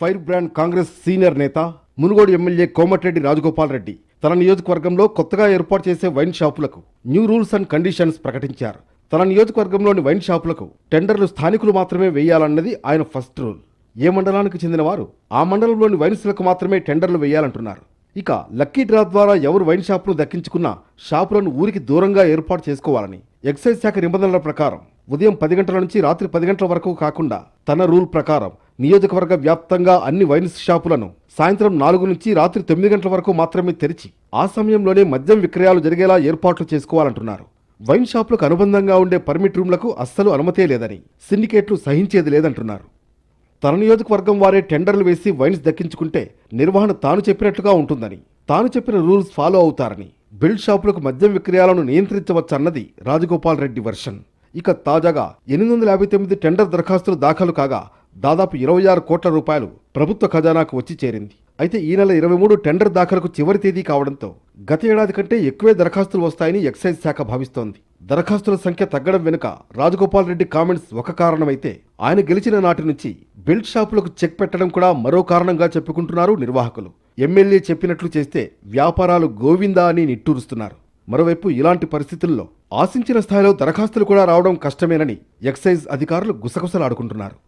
Fire brand Congress senior నేత Munugode MLA Komatireddy Rajagopal Reddy తన నియోజకవర్గంలో కొత్తగా ఏర్పాటు చేసే వైన్ షాపులకు న్యూ రూల్స్ అండ్ కండిషన్స్ ప్రకటించారు. తన నియోజకవర్గంలోని వైన్ షాపులకు టెండర్లు స్థానికులు మాత్రమే వేయాలన్నది ఆయన ఫస్ట్ రూల్. ఏ మండలానికి చెందిన వారు ఆ మండలంలోని వైన్స్లకు మాత్రమే టెండర్లు వేయాలంటున్నారు. ఇక లక్కీ డ్రా ద్వారా ఎవరు వైన్ షాపును దక్కించుకున్నా షాపులను ఊరికి దూరంగా ఏర్పాటు చేసుకోవాలని ఎక్సైజ్ శాఖ నిబంధనల ప్రకారం ఉదయం పది గంటల నుంచి రాత్రి పది గంటల వరకు కాకుండా తన రూల్ ప్రకారం నియోజకవర్గ వ్యాప్తంగా అన్ని వైన్స్ షాపులను సాయంత్రం నాలుగు నుంచి రాత్రి తొమ్మిది గంటల వరకు మాత్రమే తెరిచి ఆ సమయంలోనే మద్యం విక్రయాలు జరిగేలా ఏర్పాట్లు చేసుకోవాలంటున్నారు. వైన్ షాపులకు అనుబంధంగా ఉండే పర్మిట్ రూమ్లకు అస్సలు అనుమతే లేదని సిండికేట్లు సహించేది లేదంటున్నారు. తన నియోజకవర్గం వారే టెండర్లు వేసి వైన్స్ దక్కించుకుంటే నిర్వహణ తాను చెప్పినట్లుగా ఉంటుందని తాను చెప్పిన రూల్స్ ఫాలో అవుతారని బిల్డ్ షాపులకు మద్యం విక్రయాలను నియంత్రించవచ్చన్నది రాజగోపాల్ రెడ్డి వర్షన్. ఇక తాజాగా ఎనిమిది వందల యాభై తొమ్మిది టెండర్ దరఖాస్తులు దాఖలు కాగా దాదాపు ఇరవై ఆరు కోట్ల రూపాయలు ప్రభుత్వ ఖజానాకు వచ్చి చేరింది. అయితే ఈ నెల ఇరవై మూడు టెండర్ దాఖలకు చివరి తేదీ కావడంతో గత ఏడాది కంటే ఎక్కువే దరఖాస్తులు వస్తాయని ఎక్సైజ్ శాఖ భావిస్తోంది. దరఖాస్తుల సంఖ్య తగ్గడం వెనుక రాజగోపాల్ రెడ్డి కామెంట్స్ ఒక కారణమైతే ఆయన గెలిచిన నాటి నుంచి బెల్ట్ షాపులకు చెక్ పెట్టడం కూడా మరో కారణంగా చెప్పుకుంటున్నారు నిర్వాహకులు. ఎమ్మెల్యే చెప్పినట్లు చేస్తే వ్యాపారాలు గోవిందా అని నిట్టూరుస్తున్నారు. మరోవైపు ఇలాంటి పరిస్థితుల్లో ఆశించిన స్థాయిలో దరఖాస్తులు కూడా రావడం కష్టమేనని ఎక్సైజ్ అధికారులు గుసగుసలాడుకుంటున్నారు.